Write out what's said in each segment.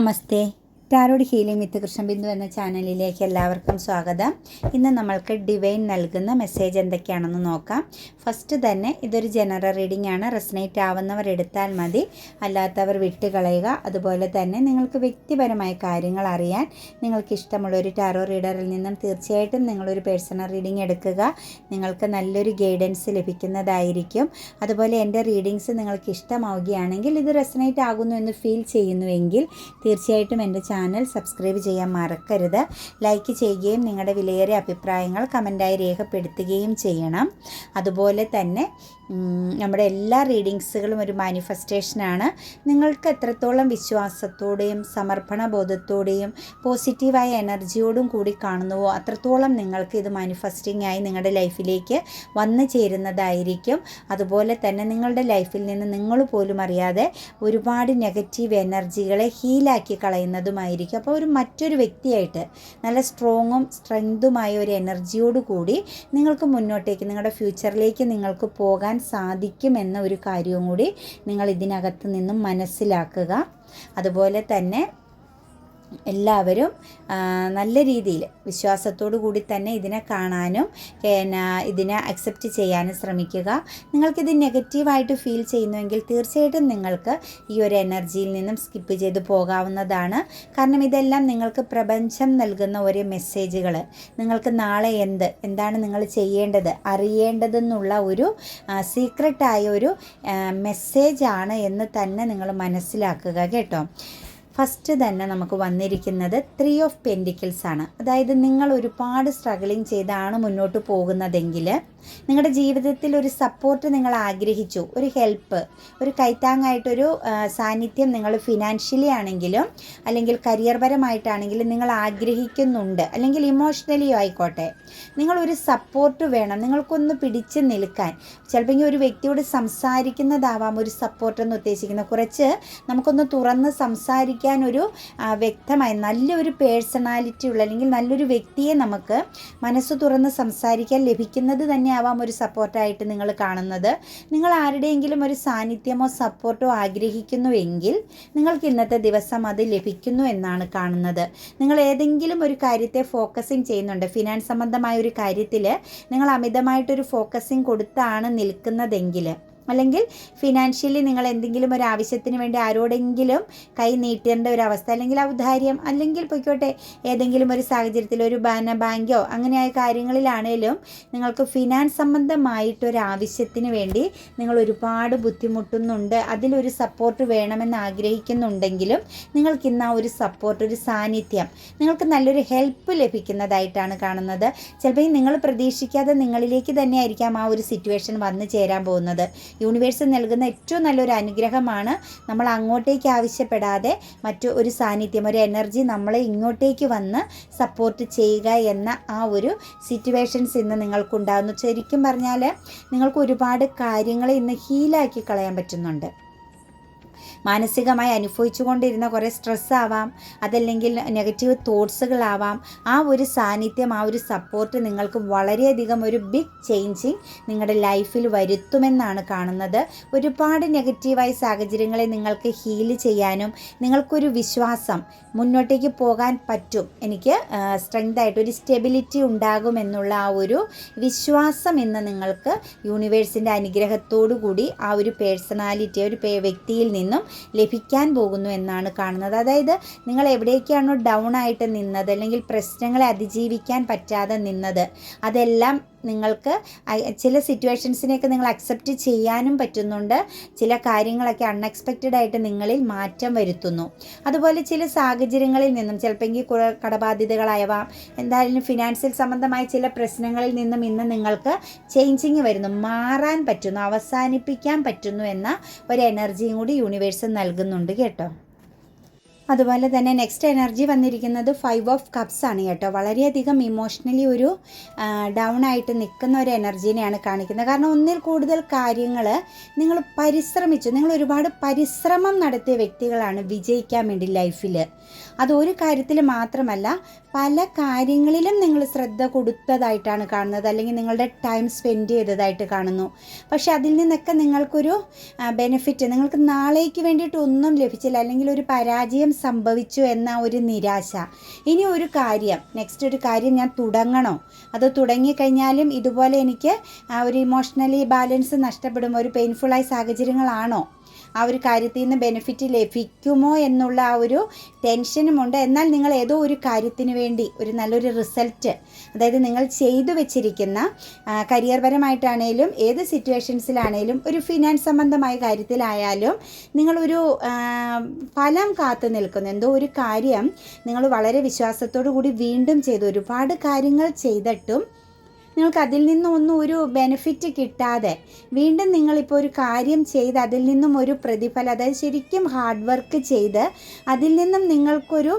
నమస్తే. Tarot healing വിത്ത് കൃഷ്ണബിന്ദു എന്ന ചാനലിലേക്ക് എല്ലാവർക്കും സ്വാഗതം. ഇന്ന് നമ്മൾക്ക് ഡിവൈൻ നൽകുന്ന മെസ്സേജ് എന്തൊക്കെയാണെന്ന് നോക്കാം. ഫസ്റ്റ് തന്നെ ഇതൊരു ജനറൽ റീഡിംഗ് ആണ്. റെസനേറ്റ് ആവുന്നവർ എടുത്താൽ മതി. അല്ലാത്തവർ വിട്ടുകളയുക. അതുപോലെ തന്നെ നിങ്ങൾക്ക് വ്യക്തിപരമായ കാര്യങ്ങൾ അറിയാൻ നിങ്ങൾക്ക് ഇഷ്ടമുള്ള ഒരു ടാറോ റീഡറിൽ നിന്നും തീർച്ചയായിട്ടും നിങ്ങളൊരു പേഴ്സണൽ റീഡിംഗ് എടുക്കുക. നിങ്ങൾക്ക് നല്ലൊരു ഗൈഡൻസ് ലഭിക്കുന്നതായിരിക്കും. അതുപോലെ എന്റെ റീഡിങ്സ് നിങ്ങൾക്ക് ഇഷ്ടമാവുകയാണെങ്കിൽ ഇത് റെസനേറ്റ് ആകുന്നു എന്ന് ഫീൽ ചെയ്യുന്നുവെങ്കിൽ തീർച്ചയായിട്ടും എന്റെ ചാനൽ സബ്സ്ക്രൈബ് ചെയ്യാൻ മറക്കരുത്. ലൈക്ക് ചെയ്യുകയും നിങ്ങളുടെ വിലയേറിയ അഭിപ്രായങ്ങൾ കമന്റായി രേഖപ്പെടുത്തുകയും ചെയ്യണം. അതുപോലെ തന്നെ നമ്മുടെ എല്ലാ റീഡിങ്സുകളും ഒരു മാനിഫെസ്റ്റേഷനാണ്. നിങ്ങൾക്ക് എത്രത്തോളം വിശ്വാസത്തോടെയും സമർപ്പണ ബോധത്തോടെയും പോസിറ്റീവായ എനർജിയോടും കൂടി കാണുന്നുവോ അത്രത്തോളം നിങ്ങൾക്ക് ഇത് മാനിഫെസ്റ്റിംഗ് ആയി നിങ്ങളുടെ ലൈഫിലേക്ക് വന്നു ചേരുന്നതായിരിക്കും. അതുപോലെ തന്നെ നിങ്ങളുടെ ലൈഫിൽ നിന്ന് നിങ്ങൾ പോലും അറിയാതെ ഒരുപാട് നെഗറ്റീവ് എനർജികളെ ഹീലാക്കി കളയുന്നതുമായിരിക്കും അപ്പോൾ ഒരു മറ്റൊരു വ്യക്തിയായിട്ട് നല്ല സ്ട്രോങ്ങും സ്ട്രെങ്തുമായ ഒരു എനർജിയോട് കൂടി നിങ്ങൾക്ക് മുന്നോട്ടേക്ക് നിങ്ങളുടെ ഫ്യൂച്ചറിലേക്ക് നിങ്ങൾക്ക് പോകാൻ സാധിക്കും എന്ന ഒരു കാര്യവും കൂടി നിങ്ങൾ ഇതിനകത്ത് നിന്നും മനസ്സിലാക്കുക. അതുപോലെ തന്നെ എല്ലാവരും നല്ല രീതിയിൽ വിശ്വാസത്തോടു കൂടി തന്നെ ഇതിനെ കാണാനും പിന്നെ ഇതിനെ അക്സെപ്റ്റ് ചെയ്യാനും ശ്രമിക്കുക. നിങ്ങൾക്കിത് നെഗറ്റീവായിട്ട് ഫീൽ ചെയ്യുന്നുവെങ്കിൽ തീർച്ചയായിട്ടും നിങ്ങൾക്ക് ഈ ഒരു എനർജിയിൽ നിന്നും സ്കിപ്പ് ചെയ്ത് പോകാവുന്നതാണ്. കാരണം ഇതെല്ലാം നിങ്ങൾക്ക് പ്രപഞ്ചം നൽകുന്ന ഒരു മെസ്സേജുകൾ നിങ്ങൾക്ക് നാളെ എന്ത് എന്താണ് നിങ്ങൾ ചെയ്യേണ്ടത് അറിയേണ്ടതെന്നുള്ള ഒരു സീക്രട്ടായ ഒരു മെസ്സേജാണ് എന്ന് തന്നെ നിങ്ങൾ മനസ്സിലാക്കുക കേട്ടോ. ഫസ്റ്റ് തന്നെ നമുക്ക് വന്നിരിക്കുന്നത് ത്രീ ഓഫ് പെൻഡിക്കിൾസ് ആണ്. അതായത് നിങ്ങൾ ഒരുപാട് സ്ട്രഗിളിങ് ചെയ്താണ് മുന്നോട്ട് പോകുന്നതെങ്കിൽ നിങ്ങളുടെ ജീവിതത്തിൽ ഒരു സപ്പോർട്ട് നിങ്ങൾ ആഗ്രഹിച്ചു ഒരു ഹെൽപ്പ് ഒരു കൈത്താങ്ങായിട്ടൊരു സാന്നിധ്യം നിങ്ങൾ ഫിനാൻഷ്യലി ആണെങ്കിലും അല്ലെങ്കിൽ കരിയർ പരമായിട്ടാണെങ്കിലും നിങ്ങൾ ആഗ്രഹിക്കുന്നുണ്ട്. അല്ലെങ്കിൽ ഇമോഷണലിയോ ആയിക്കോട്ടെ. നിങ്ങളൊരു സപ്പോർട്ട് വേണം. നിങ്ങൾക്കൊന്ന് പിടിച്ച് നിൽക്കാൻ. ചിലപ്പോൾ ഒരു വ്യക്തിയോട് സംസാരിക്കുന്നതാവാം ഒരു സപ്പോർട്ട് എന്ന് ഉദ്ദേശിക്കുന്നത്. കുറച്ച് നമുക്കൊന്ന് തുറന്ന് സംസാരിക്കാൻ ഒരു വ്യക്തമായ നല്ലൊരു പേഴ്സണാലിറ്റി ഉള്ള അല്ലെങ്കിൽ നല്ലൊരു വ്യക്തിയെ നമുക്ക് മനസ്സ് തുറന്ന് സംസാരിക്കാൻ ലഭിക്കുന്നത് തന്നെ ആവാം ഒരു സപ്പോർട്ടായിട്ട് നിങ്ങൾ കാണുന്നത്. നിങ്ങൾ ആരുടെയെങ്കിലും ഒരു സാന്നിധ്യമോ സപ്പോർട്ടോ ആഗ്രഹിക്കുന്നുവെങ്കിൽ നിങ്ങൾക്ക് ഇന്നത്തെ ദിവസം അത് ലഭിക്കുന്നു എന്നാണ് കാണുന്നത്. നിങ്ങൾ ഏതെങ്കിലും ഒരു കാര്യത്തെ ഫോക്കസിങ് ചെയ്യുന്നുണ്ട്. ഫിനാൻസ് സംബന്ധമായ ഒരു കാര്യത്തിൽ നിങ്ങൾ അമിതമായിട്ടൊരു ഫോക്കസിങ് കൊടുത്താണ് നിൽക്കുന്നതെങ്കിൽ അല്ലെങ്കിൽ ഫിനാൻഷ്യലി നിങ്ങൾ എന്തെങ്കിലും ഒരു ആവശ്യത്തിന് വേണ്ടി ആരോടെങ്കിലും കൈ നീട്ടേണ്ട ഒരു അവസ്ഥ അല്ലെങ്കിൽ ഔദാര്യം അല്ലെങ്കിൽ പൊയ്ക്കോട്ടെ ഏതെങ്കിലും ഒരു സാഹചര്യത്തിൽ ഒരു ബാന ബാങ്കോ അങ്ങനെയായ കാര്യങ്ങളിലാണേലും നിങ്ങൾക്ക് ഫിനാൻസ് സംബന്ധമായിട്ടൊരു ആവശ്യത്തിന് വേണ്ടി നിങ്ങൾ ഒരുപാട് ബുദ്ധിമുട്ടുന്നുണ്ട്. അതിലൊരു സപ്പോർട്ട് വേണമെന്ന് ആഗ്രഹിക്കുന്നുണ്ടെങ്കിലും നിങ്ങൾക്ക് ഇന്ന് ആ ഒരു സപ്പോർട്ട് ഒരു സാന്നിധ്യം നിങ്ങൾക്ക് നല്ലൊരു ഹെൽപ്പ് ലഭിക്കുന്നതായിട്ടാണ് കാണുന്നത്. ചിലപ്പോൾ നിങ്ങൾ പ്രതീക്ഷിക്കാതെ നിങ്ങളിലേക്ക് തന്നെയായിരിക്കാം ആ ഒരു സിറ്റുവേഷൻ വന്നു ചേരാൻ പോകുന്നത്. യൂണിവേഴ്സ് നൽകുന്ന ഏറ്റവും നല്ലൊരു അനുഗ്രഹമാണ് നമ്മൾ അങ്ങോട്ടേക്ക് ആവശ്യപ്പെടാതെ മറ്റു ഒരു സാന്നിധ്യം ഒരു എനർജി നമ്മളെ ഇങ്ങോട്ടേക്ക് വന്ന് സപ്പോർട്ട് ചെയ്യുക എന്ന ആ ഒരു സിറ്റുവേഷൻസ് ഇന്ന് നിങ്ങൾക്കുണ്ടാകുന്നു ശരിക്കും പറഞ്ഞാൽ നിങ്ങൾക്ക് ഒരുപാട് കാര്യങ്ങൾ ഇന്ന് ഹീലാക്കി കളയാൻ പറ്റുന്നുണ്ട്. മാനസികമായി അനുഭവിച്ചു കൊണ്ടിരുന്ന കുറേ സ്ട്രെസ് ആവാം അതല്ലെങ്കിൽ നെഗറ്റീവ് തോട്ട്സുകളാവാം. ആ ഒരു സാന്നിധ്യം ആ ഒരു സപ്പോർട്ട് നിങ്ങൾക്ക് വളരെയധികം ഒരു ബിഗ് ചേഞ്ചിങ് നിങ്ങളുടെ ലൈഫിൽ വരുത്തുമെന്നാണ് കാണുന്നത്. ഒരുപാട് നെഗറ്റീവായ സാഹചര്യങ്ങളെ നിങ്ങൾക്ക് ഹീൽ ചെയ്യാനും നിങ്ങൾക്കൊരു വിശ്വാസം മുന്നോട്ടേക്ക് പോകാൻ പറ്റും. എനിക്ക് സ്ട്രെങ്ത് ആയിട്ട് ഒരു സ്റ്റെബിലിറ്റി ഉണ്ടാകുമെന്നുള്ള ആ ഒരു വിശ്വാസം ഇന്ന് നിങ്ങൾക്ക് യൂണിവേഴ്സിന്റെ അനുഗ്രഹത്തോടു കൂടി ആ ഒരു പേഴ്സണാലിറ്റി ഒരു വ്യക്തിയിൽ നിന്നും ലഭിക്കാൻ പോകുന്നു എന്നാണ് കാണുന്നത്. അതായത് നിങ്ങൾ എവിടേക്കാണോ ഡൗൺ ആയിട്ട് നിന്നത് അല്ലെങ്കിൽ പ്രശ്നങ്ങളെ അതിജീവിക്കാൻ പറ്റാതെ നിന്നത് അതെല്ലാം നിങ്ങൾക്ക് ചില സിറ്റുവേഷൻസിനെയൊക്കെ നിങ്ങൾ അക്സെപ്റ്റ് ചെയ്യാനും പറ്റുന്നുണ്ട്. ചില കാര്യങ്ങളൊക്കെ അൺഎക്സ്പെക്റ്റഡ് ആയിട്ട് നിങ്ങളിൽ മാറ്റം വരുത്തുന്നു. അതുപോലെ ചില സാഹചര്യങ്ങളിൽ നിന്നും ചിലപ്പോൾ കടബാധ്യതകളായവാം എന്തായാലും ഫിനാൻഷ്യൽ സംബന്ധമായ ചില പ്രശ്നങ്ങളിൽ നിന്നും ഇന്ന് നിങ്ങൾക്ക് ചേഞ്ചിങ് വരുന്നു. മാറാൻ പറ്റുന്നു അവസാനിപ്പിക്കാൻ പറ്റുന്നു എന്ന ഒരു എനർജിയും കൂടി യൂണിവേഴ്സ് നൽകുന്നുണ്ട് കേട്ടോ. അതുപോലെ തന്നെ നെക്സ്റ്റ് എനർജി വന്നിരിക്കുന്നത് ഫൈവ് ഓഫ് കപ്സ് ആണ് കേട്ടോ. വളരെയധികം ഇമോഷണലി ഒരു ഡൗൺ ആയിട്ട് നിൽക്കുന്ന ഒരു എനർജീനെയാണ് കാണിക്കുന്നത്. കാരണം ഒന്നിൽ കൂടുതൽ കാര്യങ്ങൾ നിങ്ങൾ പരിശ്രമിച്ചു. നിങ്ങൾ ഒരുപാട് പരിശ്രമം നടത്തിയ വ്യക്തികളാണ് വിജയിക്കാൻ വേണ്ടി ലൈഫിൽ അത് ഒരു കാര്യത്തിൽ മാത്രമല്ല പല കാര്യങ്ങളിലും നിങ്ങൾ ശ്രദ്ധ കൊടുത്തതായിട്ടാണ് കാണുന്നത്. അല്ലെങ്കിൽ നിങ്ങളുടെ ടൈം സ്പെൻഡ് ചെയ്തതായിട്ട് കാണുന്നു. പക്ഷേ അതിൽ നിന്നൊക്കെ നിങ്ങൾക്കൊരു ബെനിഫിറ്റ് നിങ്ങൾക്ക് നാളേക്ക് വേണ്ടിയിട്ട് ഒന്നും ലഭിച്ചില്ല. അല്ലെങ്കിൽ ഒരു പരാജയം സംഭവിച്ചു എന്ന ഒരു നിരാശ. ഇനി ഒരു കാര്യം നെക്സ്റ്റ് ഒരു കാര്യം ഞാൻ തുടങ്ങണോ? അത് തുടങ്ങിക്കഴിഞ്ഞാലും ഇതുപോലെ എനിക്ക് ഒരു ഇമോഷണലി ബാലൻസ് നഷ്ടപ്പെടും. ഒരു പെയിൻഫുള്ളായ സാഹചര്യങ്ങളാണോ? ആ ഒരു കാര്യത്തിൽ നിന്ന് ബെനിഫിറ്റ് ലഭിക്കുമോ എന്നുള്ള ആ ഒരു ടെൻഷനുമുണ്ട് എന്നാൽ നിങ്ങൾ ഏതോ ഒരു കാര്യത്തിന് വേണ്ടി ഒരു നല്ലൊരു റിസൾട്ട് അതായത് നിങ്ങൾ ചെയ്തു വെച്ചിരിക്കുന്ന കരിയർ പരമായിട്ടാണേലും ഏത് സിറ്റുവേഷൻസിലാണേലും ഒരു ഫിനാൻസ് സംബന്ധമായ കാര്യത്തിലായാലും നിങ്ങളൊരു ഫലം കാത്തു നിൽക്കുന്ന. എന്തോ ഒരു കാര്യം നിങ്ങൾ വളരെ വിശ്വാസത്തോടു കൂടി വീണ്ടും ചെയ്തു. ഒരുപാട് കാര്യങ്ങൾ ചെയ്തിട്ടും നിങ്ങൾക്ക് അതിൽ നിന്നും ഒന്നും ഒരു ബെനിഫിറ്റ് കിട്ടാതെ വീണ്ടും നിങ്ങളിപ്പോൾ ഒരു കാര്യം ചെയ്ത് അതിൽ നിന്നും ഒരു പ്രതിഫലം അതായത് ശരിക്കും ഹാർഡ് വർക്ക് ചെയ്ത് അതിൽ നിന്നും നിങ്ങൾക്കൊരു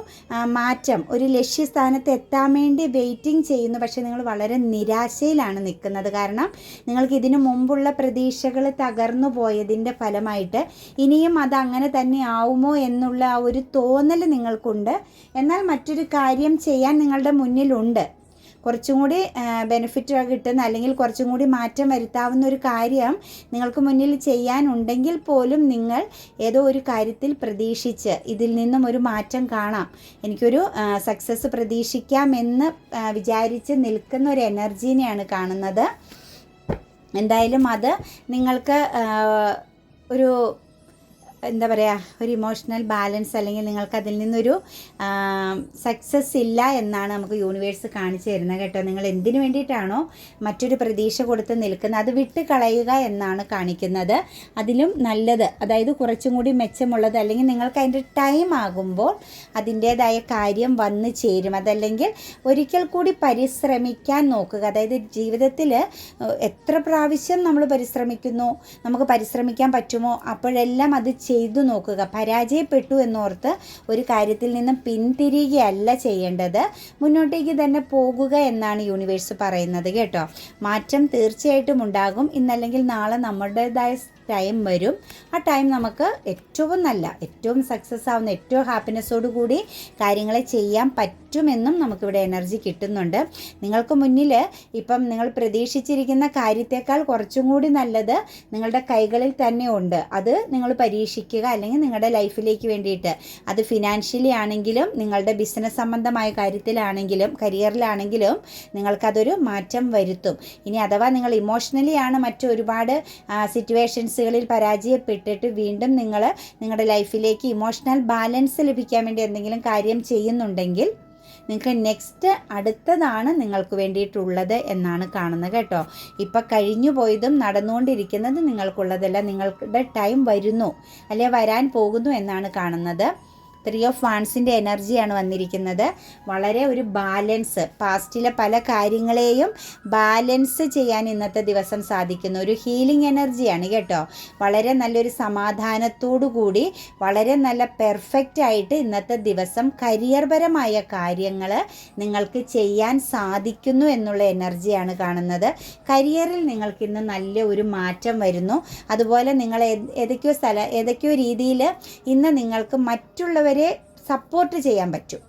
മാറ്റം ഒരു ലക്ഷ്യസ്ഥാനത്ത് എത്താൻ വേണ്ടി വെയിറ്റിംഗ് ചെയ്യുന്നു. പക്ഷേ നിങ്ങൾ വളരെ നിരാശയിലാണ് നിൽക്കുന്നത്. കാരണം നിങ്ങൾക്ക് ഇതിനു മുമ്പുള്ള പ്രതീക്ഷകൾ തകർന്നു പോയതിന്റെ ഫലമായിട്ട് ഇനിയും അത് അങ്ങനെ തന്നെ ആവുമോ എന്നുള്ള ആ ഒരു തോന്നൽ നിങ്ങൾക്കുണ്ട്. എന്നാൽ മറ്റൊരു കാര്യം ചെയ്യാൻ നിങ്ങളുടെ മുന്നിലുണ്ട്. കുറച്ചും കൂടി ബെനിഫിറ്റ് കിട്ടുന്ന അല്ലെങ്കിൽ കുറച്ചും കൂടി മാറ്റം വരുത്താവുന്ന ഒരു കാര്യം നിങ്ങൾക്ക് മുന്നിൽ ചെയ്യാനുണ്ടെങ്കിൽ പോലും നിങ്ങൾ ഏതോ ഒരു കാര്യത്തിൽ പ്രതീക്ഷിച്ച് ഇതിൽ നിന്നും ഒരു മാറ്റം കാണാം. എനിക്കൊരു സക്സസ് പ്രതീക്ഷിക്കാം എന്ന് വിചാരിച്ച് നിൽക്കുന്ന ഒരു എനർജീനെയാണ് കാണുന്നത്. എന്തായാലും അത് നിങ്ങൾക്ക് ഒരു എന്താ പറയുക ഒരു ഇമോഷണൽ ബാലൻസ് അല്ലെങ്കിൽ നിങ്ങൾക്ക് അതിൽ നിന്നൊരു സക്സസ് ഇല്ല എന്നാണ് നമുക്ക് യൂണിവേഴ്സ് കാണിച്ചു തരുന്നത് കേട്ടോ. നിങ്ങൾ എന്തിനു വേണ്ടിയിട്ടാണോ മറ്റൊരു പ്രതീക്ഷ കൊടുത്ത് നിൽക്കുന്നത്? അത് വിട്ട് കളയുക എന്നാണ് കാണിക്കുന്നത്. അതിലും നല്ലത്. അതായത് കുറച്ചും കൂടി മെച്ചമുള്ളത് അല്ലെങ്കിൽ നിങ്ങൾക്ക് അതിന്റെ ടൈം ആകുമ്പോൾ അതിന്റേതായ കാര്യം വന്നു ചേരും. അതല്ലെങ്കിൽ ഒരിക്കൽ കൂടി പരിശ്രമിക്കാൻ നോക്കുക. അതായത് ജീവിതത്തിൽ എത്ര പ്രാവശ്യം നമ്മൾ പരിശ്രമിക്കുന്നു? നമുക്ക് പരിശ്രമിക്കാൻ പറ്റുമോ? അപ്പോഴെല്ലാം അത് ചെയ്തു നോക്കുക. പരാജയപ്പെട്ടു എന്നോർത്ത് ഒരു കാര്യത്തിൽ നിന്നും പിന്തിരിയുകയല്ല ചെയ്യേണ്ടത്. മുന്നോട്ടേക്ക് തന്നെ പോകുക എന്നാണ് യൂണിവേഴ്സ് പറയുന്നത് കേട്ടോ. മാറ്റം തീർച്ചയായിട്ടും ഉണ്ടാകും. ഇന്നല്ലെങ്കിൽ നാളെ നമ്മുടേതായ ടൈം വരും. ആ ടൈം നമുക്ക് ഏറ്റവും നല്ല ഏറ്റവും സക്സസ് ആവുന്ന ഏറ്റവും ഹാപ്പിനെസ്സോട് കൂടി കാര്യങ്ങളെ ചെയ്യാൻ പറ്റുമെന്നും നമുക്കിവിടെ എനർജി കിട്ടുന്നുണ്ട്. നിങ്ങൾക്ക് മുന്നിൽ ഇപ്പം നിങ്ങൾ പ്രതീക്ഷിച്ചിരിക്കുന്ന കാര്യത്തേക്കാൾ കുറച്ചും കൂടി നല്ലത് നിങ്ങളുടെ കൈകളിൽ തന്നെ ഉണ്ട്. അത് നിങ്ങൾ പരീക്ഷിക്കുക അല്ലെങ്കിൽ നിങ്ങളുടെ ലൈഫിലേക്ക് വേണ്ടിയിട്ട്. അത് ഫിനാൻഷ്യലി ആണെങ്കിലും നിങ്ങളുടെ ബിസിനസ് സംബന്ധമായ കാര്യത്തിലാണെങ്കിലും കരിയറിലാണെങ്കിലും നിങ്ങൾക്കതൊരു മാറ്റം വരുത്തും. ഇനി അഥവാ നിങ്ങൾ ഇമോഷണലി ആണ് മറ്റു ഒരുപാട് സിറ്റുവേഷൻസുകളിൽ പരാജയപ്പെട്ടിട്ട് വീണ്ടും നിങ്ങൾ നിങ്ങളുടെ ലൈഫിലേക്ക് ഇമോഷണൽ ബാലൻസ് ലഭിക്കാൻ വേണ്ടി എന്തെങ്കിലും കാര്യം ചെയ്യുന്നുണ്ടെങ്കിൽ നിങ്ങൾക്ക് നെക്സ്റ്റ് അടുത്തതാണ് നിങ്ങൾക്ക് വേണ്ടിയിട്ടുള്ളത് എന്നാണ് കാണുന്നത് കേട്ടോ. ഇപ്പം കഴിഞ്ഞു പോയതും നടന്നുകൊണ്ടിരിക്കുന്നത് നിങ്ങൾക്കുള്ളതല്ല നിങ്ങളുടെ ടൈം വരുന്നു അല്ലെ വരാൻ പോകുന്നു എന്നാണ് കാണുന്നത്. ത്രീ ഓഫ് വാൺസിന്റെ എനർജിയാണ് വന്നിരിക്കുന്നത്. വളരെ ഒരു ബാലൻസ് പാസ്റ്റിലെ പല കാര്യങ്ങളെയും ബാലൻസ് ചെയ്യാൻ ഇന്നത്തെ ദിവസം സാധിക്കുന്നു. ഒരു ഹീലിംഗ് എനർജിയാണ് കേട്ടോ. വളരെ നല്ലൊരു സമാധാനത്തോടു കൂടി വളരെ നല്ല പെർഫെക്റ്റ് ആയിട്ട് ഇന്നത്തെ ദിവസം കരിയർപരമായ കാര്യങ്ങൾ നിങ്ങൾക്ക് ചെയ്യാൻ സാധിക്കുന്നു എന്നുള്ള എനർജിയാണ് കാണുന്നത്. കരിയറിൽ നിങ്ങൾക്ക് ഇന്ന് നല്ല ഒരു മാറ്റം വരുന്നു. അതുപോലെ നിങ്ങൾ ഏത് ഏതൊക്കെയോ സ്ഥല ഏതൊക്കെയോ രീതിയിൽ ഇന്ന് നിങ്ങൾക്ക് മറ്റുള്ളവരെ സപ്പോർട്ട് ചെയ്യാൻ പറ്റും.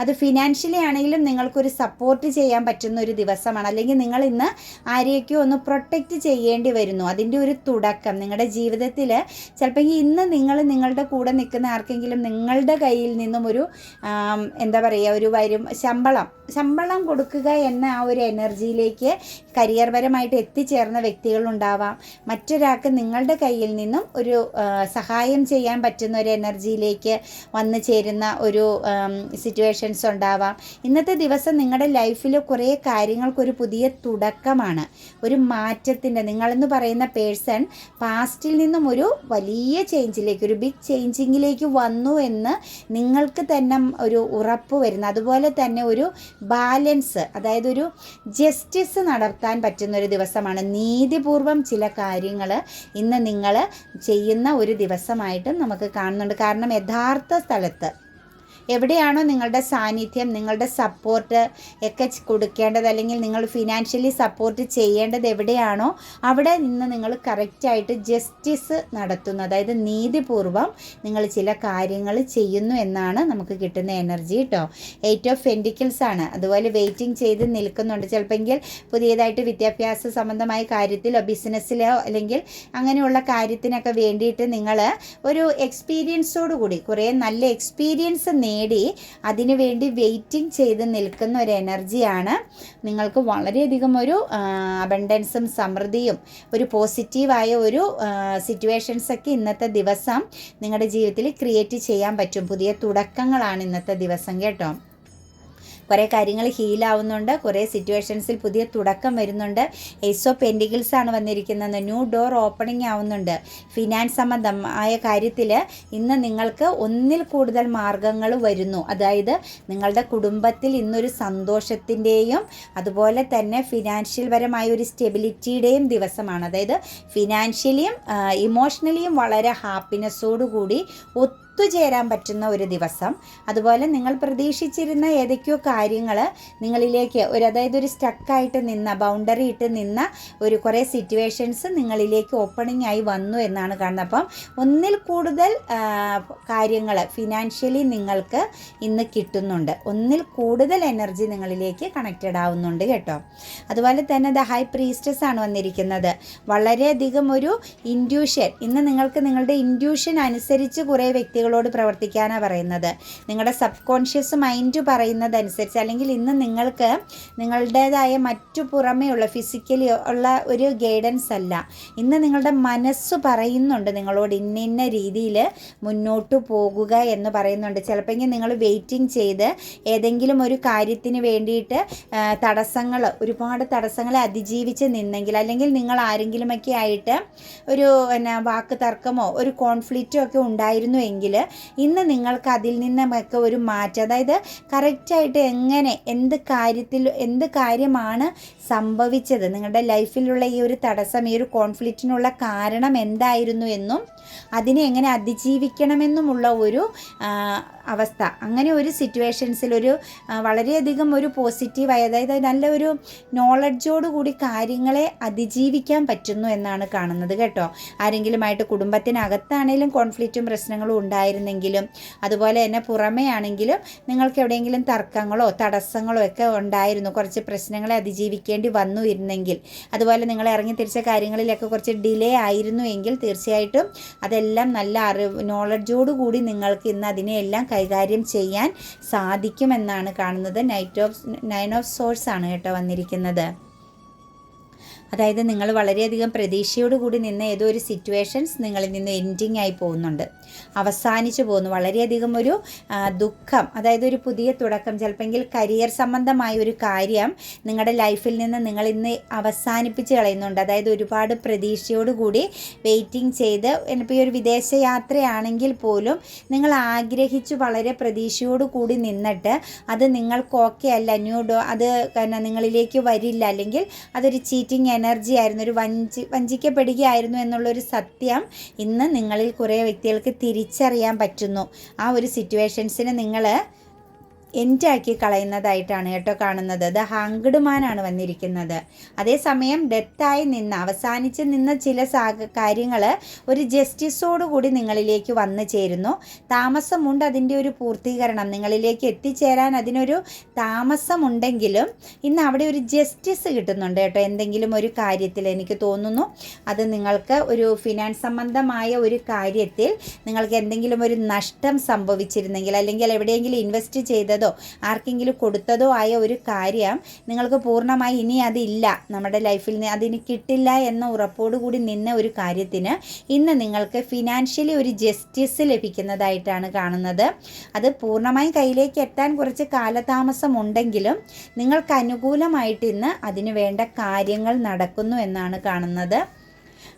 അത് ഫിനാൻഷ്യലി ആണെങ്കിലും നിങ്ങൾക്കൊരു സപ്പോർട്ട് ചെയ്യാൻ പറ്റുന്ന ഒരു ദിവസമാണ്. അല്ലെങ്കിൽ നിങ്ങൾ ഇന്ന് ആരെയൊക്കെയോ ഒന്ന് പ്രൊട്ടക്റ്റ് ചെയ്യേണ്ടി വരുന്നു. അതിന്റെ ഒരു തുടക്കം. നിങ്ങളുടെ ജീവിതത്തിൽ ചിലപ്പോൾ ഇന്ന് നിങ്ങൾ നിങ്ങളുടെ കൂടെ നിൽക്കുന്ന ആർക്കെങ്കിലും നിങ്ങളുടെ കയ്യിൽ നിന്നും ഒരു എന്താ പറയുക ഒരു വരും ശമ്പളം ശമ്പളം കൊടുക്കുക എന്ന ആ ഒരു എനർജിയിലേക്ക് കരിയർ പരമായിട്ട് എത്തിച്ചേർന്ന വ്യക്തികളുണ്ടാവാം. മറ്റൊരാൾക്ക് നിങ്ങളുടെ കയ്യിൽ നിന്നും ഒരു സഹായം ചെയ്യാൻ പറ്റുന്ന ഒരു എനർജിയിലേക്ക് വന്നു ചേരുന്ന ഒരു സിറ്റുവേഷൻസ് ഉണ്ടാവാം. ഇന്നത്തെ ദിവസം നിങ്ങളുടെ ലൈഫിൽ കുറേ കാര്യങ്ങൾക്കൊരു പുതിയ തുടക്കമാണ്. ഒരു മാറ്റത്തിന്റെ നിങ്ങളെന്ന് പറയുന്ന പേഴ്സൺ പാസ്റ്റിൽ നിന്നും ഒരു വലിയ ചേഞ്ചിലേക്ക് ഒരു ബിഗ് ചേഞ്ചിങ്ങിലേക്ക് വന്നു എന്ന് നിങ്ങൾക്ക് തന്നെ ഒരു ഉറപ്പ് വരുന്നു. അതുപോലെ തന്നെ ഒരു ബാലൻസ് അതായത് ഒരു ജസ്റ്റിസ് നടത്താൻ പറ്റുന്ന ഒരു ദിവസമാണ്. നീതിപൂർവം ചില കാര്യങ്ങൾ ഇന്ന് നിങ്ങൾ ചെയ്യുന്ന ഒരു ദിവസമായിട്ടും നമുക്ക് കാണുന്നുണ്ട്. കാരണം യഥാർത്ഥ സ്ഥലത്ത് എവിടെയാണോ നിങ്ങളുടെ സാന്നിധ്യം നിങ്ങളുടെ സപ്പോർട്ട് ഒക്കെ കൊടുക്കേണ്ടത് അല്ലെങ്കിൽ നിങ്ങൾ ഫിനാൻഷ്യലി സപ്പോർട്ട് ചെയ്യേണ്ടത് എവിടെയാണോ അവിടെ നിന്ന് നിങ്ങൾ കറക്റ്റായിട്ട് ജസ്റ്റിസ് നടത്തുന്നു. അതായത് നീതിപൂർവം നിങ്ങൾ ചില കാര്യങ്ങൾ ചെയ്യുന്നു എന്നാണ് നമുക്ക് കിട്ടുന്ന എനർജി കേട്ടോ എയ്റ്റ് ഓഫ് ഫെന്റിക്കിൾസ് ആണ്. അതുപോലെ വെയിറ്റിംഗ് ചെയ്ത് നിൽക്കുന്നുണ്ട്. ചിലപ്പോൾ പുതിയതായിട്ട് വിദ്യാഭ്യാസ സംബന്ധമായ കാര്യത്തിലോ ബിസിനസ്സിലോ അല്ലെങ്കിൽ അങ്ങനെയുള്ള കാര്യത്തിനൊക്കെ വേണ്ടിയിട്ട് നിങ്ങൾ ഒരു എക്സ്പീരിയൻസോട് കൂടി കുറേ നല്ല എക്സ്പീരിയൻസ് നേടി അതിനുവേണ്ടി വെയിറ്റിംഗ് ചെയ്ത് നിൽക്കുന്ന ഒരു എനർജിയാണ് നിങ്ങൾക്ക് വളരെയധികം ഒരു അബണ്ടൻസും സമൃദ്ധിയും ഒരു പോസിറ്റീവായ ഒരു സിറ്റുവേഷൻസ് ഒക്കെ ഇന്നത്തെ ദിവസം നിങ്ങളുടെ ജീവിതത്തിൽ ക്രിയേറ്റ് ചെയ്യാൻ പറ്റും. പുതിയ തുടക്കങ്ങളാണ് ഇന്നത്തെ ദിവസം കേട്ടോ. കുറേ കാര്യങ്ങൾ ഹീലാവുന്നുണ്ട് കുറേ സിറ്റുവേഷൻസിൽ പുതിയ തുടക്കം വരുന്നുണ്ട്. എയ്സ് ഓഫ് പെൻഡിഗിൾസ് ആണ് വന്നിരിക്കുന്നത്. ന്യൂ ഡോർ ഓപ്പണിംഗ് ആവുന്നുണ്ട്. ഫിനാൻസ് സംബന്ധമായ കാര്യത്തിൽ ഇന്ന് നിങ്ങൾക്ക് ഒന്നിൽ കൂടുതൽ മാർഗങ്ങൾ വരുന്നു. അതായത് നിങ്ങളുടെ കുടുംബത്തിൽ ഇന്നൊരു സന്തോഷത്തിന്റെയും അതുപോലെ തന്നെ ഫിനാൻഷ്യൽ പരമായ ഒരു സ്റ്റെബിലിറ്റിയുടെയും ദിവസമാണ്. അതായത് ഫിനാൻഷ്യലിയും ഇമോഷണലിയും വളരെ ഹാപ്പിനെസ്സോടുകൂടി ഒത്തിരി ഒത്തുചേരാൻ പറ്റുന്ന ഒരു ദിവസം. അതുപോലെ നിങ്ങൾ പ്രതീക്ഷിച്ചിരുന്ന ഏതൊക്കെയോ കാര്യങ്ങൾ നിങ്ങളിലേക്ക് ഒരു അതായത് ഒരു സ്റ്റക്കായിട്ട് നിന്ന ബൗണ്ടറി ഇട്ട് നിന്ന ഒരു കുറേ സിറ്റുവേഷൻസ് നിങ്ങളിലേക്ക് ഓപ്പണിംഗ് ആയി വന്നു എന്നാണ് കാണുന്നത്. അപ്പം ഒന്നിൽ കൂടുതൽ കാര്യങ്ങൾ ഫിനാൻഷ്യലി നിങ്ങൾക്ക് ഇന്ന് കിട്ടുന്നുണ്ട്. ഒന്നിൽ കൂടുതൽ എനർജി നിങ്ങളിലേക്ക് കണക്റ്റഡ് ആവുന്നുണ്ട് കേട്ടോ. അതുപോലെ തന്നെ ദ ഹൈ പ്രീസ്റ്റസ് ആണ് വന്നിരിക്കുന്നത്. വളരെയധികം ഒരു ഇൻഡ്യൂഷൻ ഇന്ന് നിങ്ങൾക്ക് നിങ്ങളുടെ ഇൻഡ്യൂഷൻ അനുസരിച്ച് കുറേ വ്യക്തികൾ വ്യക്തികളോട് പ്രവർത്തിക്കാനാണ് പറയുന്നത്. നിങ്ങളുടെ സബ് കോൺഷ്യസ് മൈൻഡ് പറയുന്നതനുസരിച്ച് അല്ലെങ്കിൽ ഇന്ന് നിങ്ങൾക്ക് നിങ്ങളുടേതായ മറ്റു പുറമേ ഉള്ള ഫിസിക്കലി ഉള്ള ഒരു ഗൈഡൻസ് അല്ല. ഇന്ന് നിങ്ങളുടെ മനസ്സ് പറയുന്നുണ്ട് നിങ്ങളോട് ഇന്ന ഇന്ന രീതിയിൽ മുന്നോട്ട് പോകുക എന്ന് പറയുന്നുണ്ട്. ചിലപ്പോൾ നിങ്ങൾ വെയിറ്റിംഗ് ചെയ്ത് ഏതെങ്കിലും ഒരു കാര്യത്തിന് വേണ്ടിയിട്ട് തടസ്സങ്ങൾ ഒരുപാട് തടസ്സങ്ങളെ അതിജീവിച്ച് നിന്നെങ്കിൽ അല്ലെങ്കിൽ നിങ്ങൾ ആരെങ്കിലുമൊക്കെ ആയിട്ട് ഒരു പിന്നെ വാക്ക് തർക്കമോ ഒരു കോൺഫ്ലിക്റ്റോ ഒക്കെ ഉണ്ടായിരുന്നു എങ്കിൽ ഇന്ന് നിങ്ങൾക്ക് അതിൽ നിന്നൊക്കെ ഒരു മാറ്റം അതായത് കറക്റ്റായിട്ട് എങ്ങനെ എന്ത് കാര്യത്തിൽ എന്ത് കാര്യമാണ് സംഭവിച്ചത്? നിങ്ങളുടെ ലൈഫിലുള്ള ഈ ഒരു തടസ്സം ഈ ഒരു കോൺഫ്ലിക്റ്റിനുള്ള കാരണം എന്തായിരുന്നു എന്നും അതിനെ എങ്ങനെ അതിജീവിക്കണമെന്നുമുള്ള ഒരു അവസ്ഥ. അങ്ങനെ ഒരു സിറ്റുവേഷൻസിൽ ഒരു വളരെയധികം ഒരു പോസിറ്റീവായ അതായത് നല്ലൊരു നോളജോടുകൂടി കാര്യങ്ങളെ അതിജീവിക്കാൻ പറ്റുന്നു എന്നാണ് കാണുന്നത് കേട്ടോ. ആരെങ്കിലുമായിട്ട് കുടുംബത്തിനകത്താണെങ്കിലും കോൺഫ്ലിക്റ്റും പ്രശ്നങ്ങളും ഉണ്ടായിരുന്നെങ്കിലും. അതുപോലെ തന്നെ പുറമേ ആണെങ്കിലും നിങ്ങൾക്ക് എവിടെയെങ്കിലും തർക്കങ്ങളോ തടസ്സങ്ങളോ ഒക്കെ ഉണ്ടായിരുന്നു. കുറച്ച് പ്രശ്നങ്ങളെ അതിജീവിക്കേണ്ടി വന്നു ഇരുന്നെങ്കിൽ. അതുപോലെ നിങ്ങൾ ഇറങ്ങി തിരിച്ച കാര്യങ്ങളിലൊക്കെ കുറച്ച് ഡിലേ ആയിരുന്നു എങ്കിൽ തീർച്ചയായിട്ടും അതെല്ലാം നല്ല അറിവ് നോളജോടുകൂടി നിങ്ങൾക്ക് ഇന്ന് അതിനെയെല്ലാം കൈകാര്യം ചെയ്യാൻ സാധിക്കുമെന്നാണ് കാണുന്നത്. Knight of nine of swords ആണ് കേട്ടോ വന്നിരിക്കുന്നത്. അതായത് നിങ്ങൾ വളരെയധികം പ്രതീക്ഷയോടുകൂടി നിന്ന ഏതോ ഒരു സിറ്റുവേഷൻസ് നിങ്ങളിൽ നിന്ന് എൻഡിങ് ആയി പോകുന്നുണ്ട്. അവസാനിച്ചു പോകുന്നു. വളരെയധികം ഒരു ദുഃഖം അതായത് ഒരു പുതിയ തുടക്കം ചിലപ്പോൾ കരിയർ സംബന്ധമായ ഒരു കാര്യം നിങ്ങളുടെ ലൈഫിൽ നിന്ന് നിങ്ങൾ ഇന്ന് അവസാനിപ്പിച്ച് കളയുന്നുണ്ട്. അതായത് ഒരുപാട് പ്രതീക്ഷയോടുകൂടി വെയിറ്റിംഗ് ചെയ്ത് ഇപ്പോൾ ഈ ഒരു വിദേശ യാത്രയാണെങ്കിൽ പോലും നിങ്ങൾ ആഗ്രഹിച്ചു വളരെ പ്രതീക്ഷയോടുകൂടി നിന്നിട്ട് അത് നിങ്ങൾക്ക് ഓക്കെ അല്ല. ന്യൂ ഡോ അത് നിങ്ങളിലേക്ക് വരില്ല. അല്ലെങ്കിൽ അതൊരു ചീറ്റിംഗ് എനർജി ആയിരുന്നു ഒരു വഞ്ചി വഞ്ചിക്കപ്പെടുകയായിരുന്നു എന്നുള്ളൊരു സത്യം ഇന്ന് നിങ്ങളിൽ കുറേ വ്യക്തികൾക്ക് തിരിച്ചറിയാൻ പറ്റുന്നു. ആ ഒരു സിറ്റുവേഷൻസിന് നിങ്ങൾ എന്റാക്കി കളയുന്നതായിട്ടാണ് കേട്ടോ കാണുന്നത്. ദ ഹാങ്ക്ഡ്മാനാണ് വന്നിരിക്കുന്നത്. അതേസമയം ഡെത്തായി നിന്ന് അവസാനിച്ച് നിന്ന ചില കാര്യങ്ങൾ ഒരു ജസ്റ്റിസോടുകൂടി നിങ്ങളിലേക്ക് വന്നു ചേരുന്നു. താമസമുണ്ട് അതിന്റെ ഒരു പൂർത്തീകരണം. നിങ്ങളിലേക്ക് എത്തിച്ചേരാൻ അതിനൊരു താമസമുണ്ടെങ്കിലും ഇന്ന് അവിടെ ഒരു ജസ്റ്റിസ് കിട്ടുന്നുണ്ട് കേട്ടോ. എന്തെങ്കിലും ഒരു കാര്യത്തിൽ എനിക്ക് തോന്നുന്നു അത് നിങ്ങൾക്ക് ഒരു ഫിനാൻസ് സംബന്ധമായ ഒരു കാര്യത്തിൽ നിങ്ങൾക്ക് എന്തെങ്കിലും ഒരു നഷ്ടം സംഭവിച്ചിരുന്നെങ്കിൽ അല്ലെങ്കിൽ എവിടെയെങ്കിലും ഇൻവെസ്റ്റ് ചെയ്ത് ചെയ്തതോ ആർക്കെങ്കിലും കൊടുത്തതോ ആയ ഒരു കാര്യം നിങ്ങൾക്ക് പൂർണമായി ഇനി അതില്ല. നമ്മുടെ ലൈഫിൽ നിന്ന് അതിന് കിട്ടില്ല എന്ന ഉറപ്പോടുകൂടി നിന്ന ഒരു കാര്യത്തിന് ഇന്ന് നിങ്ങൾക്ക് ഫിനാൻഷ്യലി ഒരു ജസ്റ്റിസ് ലഭിക്കുന്നതായിട്ടാണ് കാണുന്നത്. അത് പൂർണമായും കയ്യിലേക്ക് എത്താൻ കുറച്ച് കാലതാമസം ഉണ്ടെങ്കിലും നിങ്ങൾക്ക് അനുകൂലമായിട്ട് ഇന്ന് അതിന് വേണ്ട കാര്യങ്ങൾ നടക്കുന്നു എന്നാണ് കാണുന്നത്.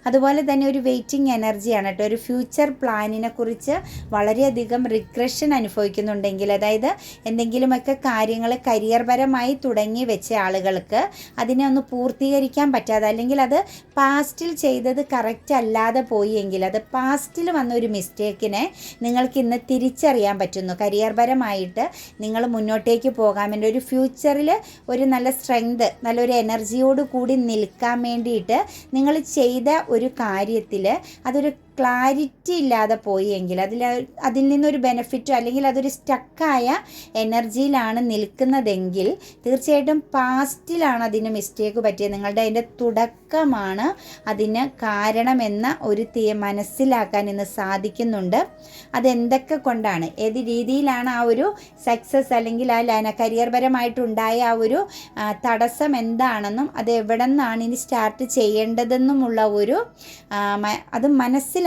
അതുപോലെ തന്നെ ഒരു വെയിറ്റിംഗ് എനർജിയാണ് കേട്ടോ. ഒരു ഫ്യൂച്ചർ പ്ലാനിനെ കുറിച്ച് വളരെയധികം റിഗ്രഷൻ അനുഭവിക്കുന്നുണ്ടെങ്കിൽ അതായത് എന്തെങ്കിലുമൊക്കെ കാര്യങ്ങൾ കരിയർപരമായി തുടങ്ങി വെച്ച ആളുകൾക്ക് അതിനെ ഒന്ന് പൂർത്തീകരിക്കാൻ പറ്റാതെ അല്ലെങ്കിൽ അത് പാസ്റ്റിൽ ചെയ്തത് കറക്റ്റ് അല്ലാതെ പോയി എങ്കിൽ അത് പാസ്റ്റിൽ വന്ന ഒരു മിസ്റ്റേക്കിനെ നിങ്ങൾക്ക് ഇന്ന് തിരിച്ചറിയാൻ പറ്റുന്നു. കരിയർപരമായിട്ട് നിങ്ങൾ മുന്നോട്ടേക്ക് പോകാൻ വേണ്ടി ഒരു ഫ്യൂച്ചറിൽ ഒരു നല്ല സ്ട്രെങ്ത് നല്ലൊരു എനർജിയോട് കൂടി നിൽക്കാൻ വേണ്ടിയിട്ട് നിങ്ങൾ ചെയ്ത ഒരു കാര്യത്തിൽ അതൊരു ക്ലാരിറ്റി ഇല്ലാതെ പോയി എങ്കിൽ അതിൽ അതിൽ നിന്നൊരു ബെനിഫിറ്റോ അല്ലെങ്കിൽ അതൊരു സ്റ്റക്കായ എനർജിയിലാണ് നിൽക്കുന്നതെങ്കിൽ തീർച്ചയായിട്ടും പാസ്റ്റിലാണ് അതിന് മിസ്റ്റേക്ക് പറ്റിയത്. നിങ്ങളുടെ അതിന്റെ തുടക്കമാണ് അതിന് കാരണമെന്ന ഒരു തീ മനസ്സിലാക്കാൻ ഇന്ന് സാധിക്കുന്നുണ്ട്. അതെന്തൊക്കെ കൊണ്ടാണ്? ഏത് രീതിയിലാണ് ആ ഒരു സക്സസ് അല്ലെങ്കിൽ ആ ലൈന കരിയർപരമായിട്ടുണ്ടായ ആ ഒരു തടസ്സം എന്താണെന്നും അത് എവിടെ നിന്നാണ് ഇനി സ്റ്റാർട്ട് ചെയ്യേണ്ടതെന്നുമുള്ള ഒരു അത്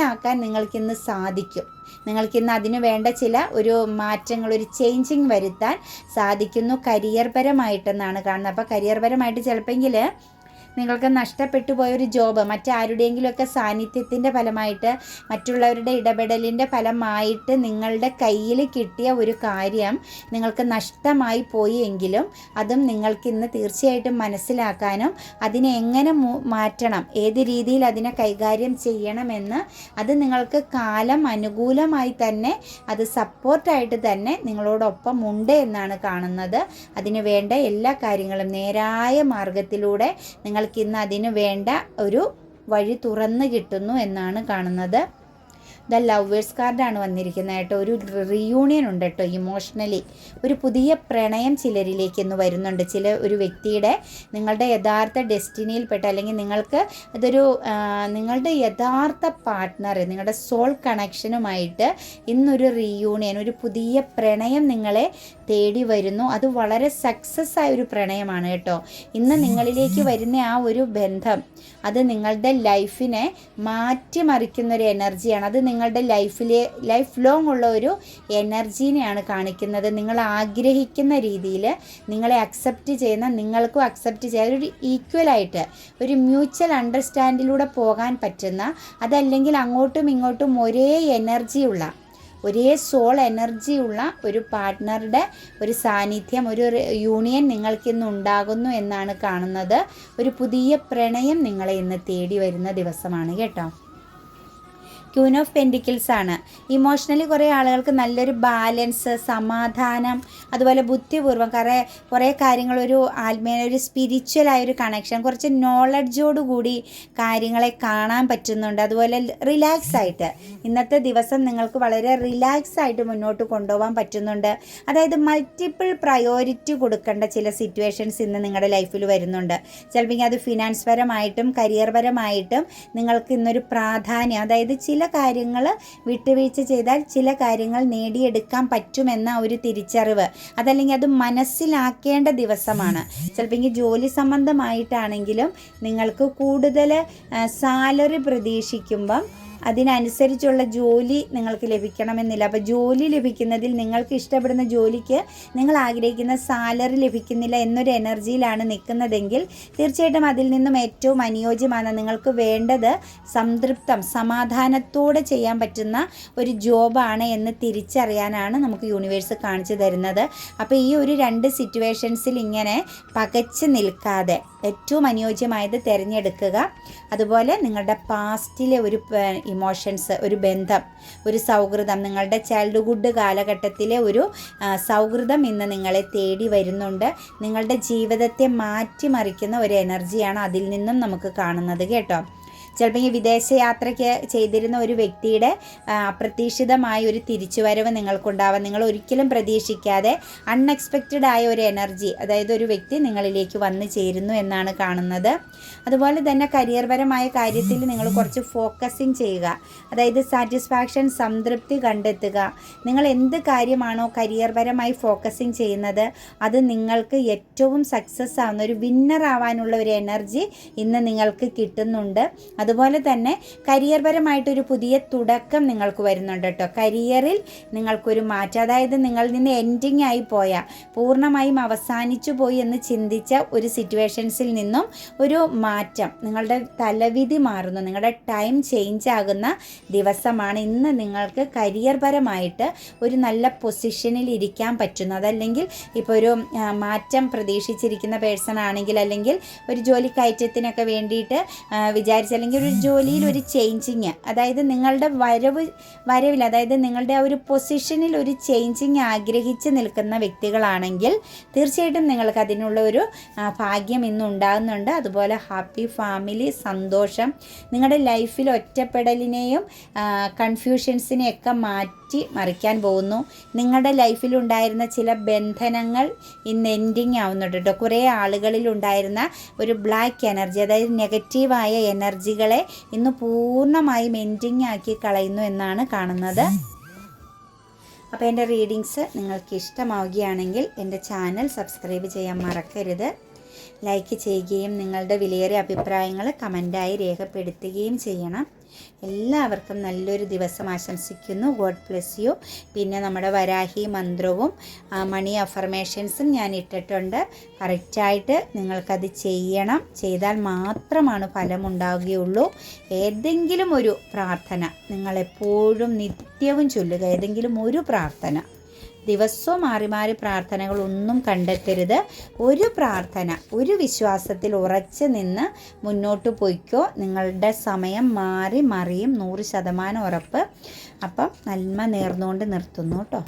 മനസ്സിലാക്കാൻ നിങ്ങൾക്കിന്ന് സാധിക്കും. നിങ്ങൾക്കിന്ന് അതിന് വേണ്ട ചില ഒരു മാറ്റങ്ങൾ ഒരു ചേഞ്ചിങ് വരുത്താൻ സാധിക്കുന്നു. കരിയർ പരമായിട്ടെന്നാണ് കാണുന്നത്. അപ്പോൾ കരിയർ പരമായിട്ട് ചിലപ്പോൾ നിങ്ങൾക്ക് നഷ്ടപ്പെട്ടു പോയൊരു ജോബ് മറ്റാരുടെയെങ്കിലുമൊക്കെ സാന്നിധ്യത്തിന്റെ ഫലമായിട്ട് മറ്റുള്ളവരുടെ ഇടപെടലിന്റെ ഫലമായിട്ട് നിങ്ങളുടെ കയ്യിൽ കിട്ടിയ ഒരു കാര്യം നിങ്ങൾക്ക് നഷ്ടമായി പോയി എങ്കിലും അതും നിങ്ങൾക്ക് ഇന്ന് തീർച്ചയായിട്ടും മനസ്സിലാക്കാനും അതിനെ എങ്ങനെ മാറ്റണം ഏത് രീതിയിൽ അതിനെ കൈകാര്യം ചെയ്യണമെന്ന് അത് നിങ്ങൾക്ക് കാലം അനുകൂലമായി തന്നെ അത് സപ്പോർട്ടായിട്ട് തന്നെ നിങ്ങളോടൊപ്പം ഉണ്ട് എന്നാണ് കാണുന്നത്. അതിന് വേണ്ട എല്ലാ കാര്യങ്ങളും നേരായ മാർഗത്തിലൂടെ നിങ്ങൾ നിങ്ങൾക്ക് ഇന്ന് അതിന് വേണ്ട ഒരു വഴി തുറന്നു കിട്ടുന്നു എന്നാണ് കാണുന്നത്. ദ ലവേഴ്സ് കാർഡാണ് വന്നിരിക്കുന്നത് കേട്ടോ. ഒരു റിയൂണിയൻ ഉണ്ട് കേട്ടോ ഇമോഷണലി ഒരു പുതിയ പ്രണയം ചിലരിലേക്ക് ഇന്ന് വരുന്നുണ്ട്. ചില ഒരു വ്യക്തിയുടെ നിങ്ങളുടെ യഥാർത്ഥ ഡെസ്റ്റിനിയിൽപ്പെട്ട അല്ലെങ്കിൽ നിങ്ങൾക്ക് അതൊരു നിങ്ങളുടെ യഥാർത്ഥ പാർട്ട്ണർ നിങ്ങളുടെ സോൾ കണക്ഷനുമായിട്ട് ഇന്നൊരു റീയൂണിയൻ ഒരു പുതിയ പ്രണയം നിങ്ങളെ തേടി വരുന്നു. അത് വളരെ സക്സസ് ആയ ഒരു പ്രണയമാണ് കേട്ടോ. ഇന്ന് നിങ്ങളിലേക്ക് വരുന്ന ആ ഒരു ബന്ധം അത് നിങ്ങളുടെ ലൈഫിനെ മാറ്റിമറിക്കുന്ന ഒരു എനർജിയാണ് അത് നിങ്ങളുടെ ലൈഫിലെ ലൈഫ് ലോങ് ഉള്ള ഒരു എനർജീനെയാണ് കാണിക്കുന്നത്. നിങ്ങൾ ആഗ്രഹിക്കുന്ന രീതിയിൽ നിങ്ങളെ അക്സെപ്റ്റ് ചെയ്യുന്ന നിങ്ങൾക്കും അക്സെപ്റ്റ് ചെയ്യാൻ ഒരു ഈക്വലായിട്ട് ഒരു മ്യൂച്വൽ അണ്ടർസ്റ്റാൻഡിലൂടെ പോകാൻ പറ്റുന്ന അതല്ലെങ്കിൽ അങ്ങോട്ടും ഇങ്ങോട്ടും ഒരേ എനർജിയുള്ള ഒരേ സോൾ എനർജിയുള്ള ഒരു പാർട്ട്ണറുടെ ഒരു സാന്നിധ്യം ഒരു യൂണിയൻ നിങ്ങൾക്ക് ഇന്ന് ഉണ്ടാകുന്നു എന്നാണ് കാണുന്നത്. ഒരു പുതിയ പ്രണയം നിങ്ങളെ ഇന്ന് തേടി വരുന്ന ദിവസമാണ് കേട്ടോ. ക്യൂൻ ഓഫ് പെന്റിക്കിൾസ് ആണ്. ഇമോഷണലി കുറേ ആളുകൾക്ക് നല്ലൊരു ബാലൻസ് സമാധാനം അതുപോലെ ബുദ്ധിപൂർവം കുറേ കുറേ കാര്യങ്ങൾ ഒരു ആത്മീയ ഒരു സ്പിരിച്വലായ ഒരു കണക്ഷൻ കുറച്ച് നോളജോടുകൂടി കാര്യങ്ങളെ കാണാൻ പറ്റുന്നുണ്ട്. അതുപോലെ റിലാക്സ് ആയിട്ട് ഇന്നത്തെ ദിവസം നിങ്ങൾക്ക് വളരെ റിലാക്സ് ആയിട്ട് മുന്നോട്ട് കൊണ്ടുപോകാൻ പറ്റുന്നുണ്ട്. അതായത് മൾട്ടിപ്പിൾ പ്രയോറിറ്റി കൊടുക്കേണ്ട ചില സിറ്റുവേഷൻസ് ഇന്ന് നിങ്ങളുടെ ലൈഫിൽ വരുന്നുണ്ട്. ചിലപ്പോൾ അത് ഫിനാൻസ് പരമായിട്ടും കരിയർ പരമായിട്ടും നിങ്ങൾക്ക് ഇന്നൊരു പ്രാധാന്യം അതായത് ചില കാര്യങ്ങൾ വിട്ടുവീഴ്ച ചെയ്താൽ ചില കാര്യങ്ങൾ നേടിയെടുക്കാൻ പറ്റുമെന്ന ഒരു തിരിച്ചറിവ്. അതല്ലെങ്കിൽ അത് മനസ്സിലാക്കേണ്ട ദിവസമാണ്. ചിലപ്പോൾ ജോലി സംബന്ധമായിട്ടാണെങ്കിലും നിങ്ങൾക്ക് കൂടുതൽ സാലറി പ്രതീക്ഷിക്കുമ്പം അതിനനുസരിച്ചുള്ള ജോലി നിങ്ങൾക്ക് ലഭിക്കണമെന്നില്ല. അപ്പോൾ ജോലി ലഭിക്കുന്നതിൽ നിങ്ങൾക്ക് ഇഷ്ടപ്പെടുന്ന ജോലിക്ക് നിങ്ങൾ ആഗ്രഹിക്കുന്ന സാലറി ലഭിക്കുന്നില്ല എന്നൊരു എനർജിയിലാണ് നിൽക്കുന്നതെങ്കിൽ തീർച്ചയായിട്ടും അതിൽ നിന്നും ഏറ്റവും അനുയോജ്യമാണ് നിങ്ങൾക്ക് വേണ്ടത് സംതൃപ്തം സമാധാനത്തോടെ ചെയ്യാൻ പറ്റുന്ന ഒരു ജോബാണ് എന്ന് തിരിച്ചറിയാനാണ് നമുക്ക് യൂണിവേഴ്സ് കാണിച്ചു തരുന്നത്. അപ്പോൾ ഈ ഒരു രണ്ട് സിറ്റുവേഷൻസിൽ ഇങ്ങനെ പകച്ച് നിൽക്കാതെ ഏറ്റവും അനുയോജ്യമായത് തിരഞ്ഞെടുക്കുക. അതുപോലെ നിങ്ങളുടെ പാസ്റ്റിലെ ഒരു ഇമോഷൻസ് ഒരു ബന്ധം ഒരു സൗഹൃദം നിങ്ങളുടെ ചൈൽഡ്ഹുഡ് കാലഘട്ടത്തിലെ ഒരു സൗഹൃദം ഇന്ന് നിങ്ങളെ തേടി വരുന്നുണ്ട്. നിങ്ങളുടെ ജീവിതത്തെ മാറ്റിമറിക്കുന്ന ഒരു എനർജിയാണ് അതിൽ നിന്നും നമുക്ക് കാണുന്നത് കേട്ടോ. ചിലപ്പോൾ ഈ വിദേശയാത്രയ്ക്ക് ചെയ്തിരുന്ന ഒരു വ്യക്തിയുടെ അപ്രതീക്ഷിതമായ ഒരു തിരിച്ചുവരവ് നിങ്ങൾക്കുണ്ടാവാം. നിങ്ങൾ ഒരിക്കലും പ്രതീക്ഷിക്കാതെ അൺഎക്സ്പെക്റ്റഡ് ആയ ഒരു എനർജി അതായത് ഒരു വ്യക്തി നിങ്ങളിലേക്ക് വന്നു ചേരുന്നു എന്നാണ് കാണുന്നത്. അതുപോലെ തന്നെ കരിയർപരമായ കാര്യത്തിൽ നിങ്ങൾ കുറച്ച് ഫോക്കസിങ് ചെയ്യുക. അതായത് സാറ്റിസ്ഫാക്ഷൻ സംതൃപ്തി കണ്ടെത്തുക. നിങ്ങൾ എന്ത് കാര്യമാണോ കരിയർപരമായി ഫോക്കസിങ് ചെയ്യുന്നത് അത് നിങ്ങൾക്ക് ഏറ്റവും സക്സസ് ആവുന്ന ഒരു വിന്നർ ആവാനുള്ള ഒരു എനർജി ഇന്ന് നിങ്ങൾക്ക് കിട്ടുന്നുണ്ട്. അതുപോലെ തന്നെ കരിയർപരമായിട്ടൊരു പുതിയ തുടക്കം നിങ്ങൾക്ക് വരുന്നുണ്ട് കേട്ടോ. കരിയറിൽ നിങ്ങൾക്കൊരു മാറ്റം അതായത് നിങ്ങളിൽ നിന്ന് എൻഡിങ് ആയി പോയ പൂർണമായും അവസാനിച്ചു പോയി എന്ന് ചിന്തിച്ച ഒരു സിറ്റുവേഷൻസിൽ നിന്നും ഒരു മാറ്റം നിങ്ങളുടെ തലവിധി മാറുന്നു നിങ്ങളുടെ ടൈം ചേഞ്ച് ആകുന്ന ദിവസമാണ് ഇന്ന് നിങ്ങൾക്ക് കരിയർപരമായിട്ട് ഒരു നല്ല പൊസിഷനിൽ ഇരിക്കാൻ പറ്റുന്നു അതല്ലെങ്കിൽ ഇപ്പോൾ ഒരു മാറ്റം പ്രതീക്ഷിച്ചിരിക്കുന്ന പേഴ്സൺ ആണെങ്കിൽ അല്ലെങ്കിൽ ഒരു ജോലി കയറ്റത്തിനൊക്കെ വേണ്ടിയിട്ട് വിചാരിച്ച അല്ലെങ്കിൽ ഒരു ജോലിയിൽ ഒരു ചേഞ്ചിങ് അതായത് നിങ്ങളുടെ വരവ് വരവിൽ അതായത് നിങ്ങളുടെ ആ ഒരു പൊസിഷനിൽ ഒരു ചേഞ്ചിങ് ആഗ്രഹിച്ച് നിൽക്കുന്ന വ്യക്തികളാണെങ്കിൽ തീർച്ചയായിട്ടും നിങ്ങൾക്ക് അതിനുള്ള ഒരു ഭാഗ്യം ഇന്ന് ഉണ്ടാകുന്നുണ്ട്. അതുപോലെ ഹാപ്പി ഫാമിലി സന്തോഷം. നിങ്ങളുടെ ലൈഫിൽ ഒറ്റപ്പെടലിനെയും കൺഫ്യൂഷൻസിനെയൊക്കെ മാറ്റി മറിക്കാൻ പോകുന്നു. നിങ്ങളുടെ ലൈഫിലുണ്ടായിരുന്ന ചില ബന്ധനങ്ങൾ ഇന്ന് എൻഡിങ് ആവുന്നുണ്ട് കേട്ടോ കുറേ ആളുകളിൽ ഉണ്ടായിരുന്ന ഒരു ബ്ലാക്ക് എനർജി അതായത് നെഗറ്റീവായ എനർജികളെ ഇന്ന് പൂർണമായും എൻഡിങ് ആക്കി കളയുന്നു എന്നാണ് കാണുന്നത്. അപ്പോൾ എന്റെ റീഡിങ്സ് നിങ്ങൾക്ക് ഇഷ്ടമാവുകയാണെങ്കിൽ എന്റെ ചാനൽ സബ്സ്ക്രൈബ് ചെയ്യാൻ മറക്കരുത്. ലൈക്ക് ചെയ്യുകയും നിങ്ങളുടെ വിലയേറിയ അഭിപ്രായങ്ങൾ കമന്റായി രേഖപ്പെടുത്തുകയും ചെയ്യണം. എല്ലാവർക്കും നല്ലൊരു ദിവസം ആശംസിക്കുന്നു. God bless you. പിന്നെ നമ്മുടെ വരാഹി മന്ത്രവും മണി അഫർമേഷൻസും ഞാൻ ഇട്ടിട്ടുണ്ട്. കറക്റ്റായിട്ട് നിങ്ങൾക്കത് ചെയ്യണം. ചെയ്താൽ മാത്രമാണ് ഫലമുണ്ടാവുകയുള്ളൂ. ഏതെങ്കിലും ഒരു പ്രാർത്ഥന നിങ്ങളെപ്പോഴും നിത്യവും ചൊല്ലുക. ഏതെങ്കിലും ഒരു പ്രാർത്ഥന. ദിവസവും മാറി മാറി പ്രാർത്ഥനകളൊന്നും കണ്ടെത്തരുത്. ഒരു പ്രാർത്ഥന ഒരു വിശ്വാസത്തിൽ ഉറച്ച് നിന്ന് മുന്നോട്ട് പോയിക്കോ. നിങ്ങളുടെ സമയം മാറി മറിയും. നൂറ് ശതമാനം ഉറപ്പ്. അപ്പം നന്മ നേർന്നുകൊണ്ട് നിർത്തുന്നു കേട്ടോ.